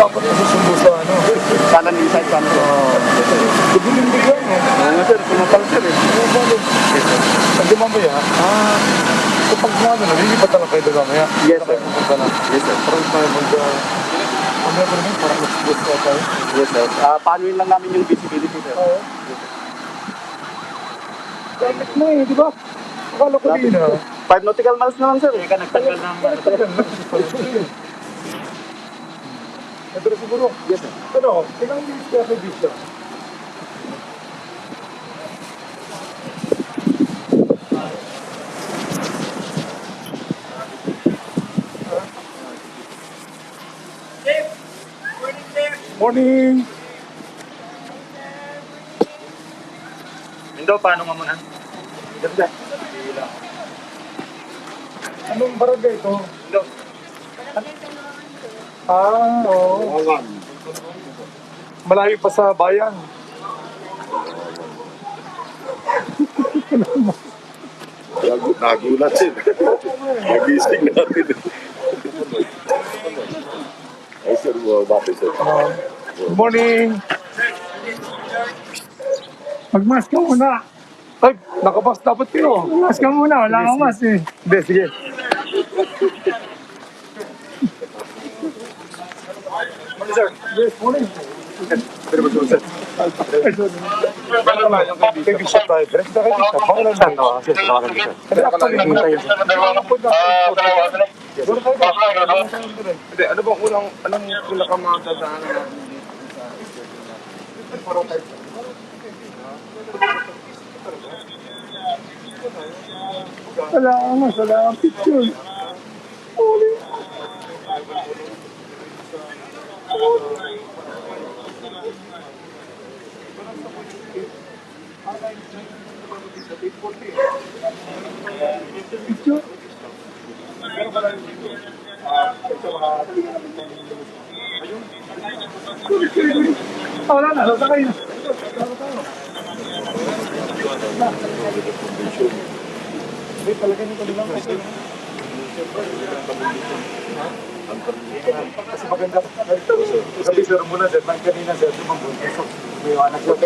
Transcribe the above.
dapat nasusundo sa ano. Kanan yung side cam ko. Dugulin bigla yun eh. Oo nga sir, tumatang sir eh. Oo ba din? Hindi mamaya, ah, kapag nga ano, nalilipat na kayo doon mamaya. Yes sir. Yes sir. Parang tayo magka... Ah, mamaya pa rin, parang nasusundo sa tayo. Yes sir. Ah, uh, panuin lang namin yung visibility sir. Oo. Traffic na eh, di ba? Akala ko din ah. Five nautical miles na lang sir. Eka, nagtagal na. Nagtagal na siguro. Yes, sir. Ano, ilang minutes kaya sa beach lang? Morning! Indo, paano nga muna? Ganda. Anong barangay ito? Indo. Ah, oo. Malayo pa sa bayan. Nagulat siya. Nagising natin. Ay, sir, bakit, sir? Ah, good morning! Magmas ka muna. Ay, nakabas dapat kayo. Mas ka muna. Wala kang mas eh. Hindi, sige. Sir. Yes, morning. Pero ba sir? Kay Bishop tayo. Direct na kay Bishop. Pangalan lang. Oo, sir. Tawagan ko, sir. Kasi actually. Doon tayo? Hindi, ano bang unang, anong pinakamadadaanan natin dito sa Wala kang mas. Wala kang picture. Uli. Picture. Ah, wala na. Sasakay na. Hindi, talaga nito lang kasi. Kasi maganda. Sabi sir muna, sir, nang kanina sir, lumambun. So, may anak sir.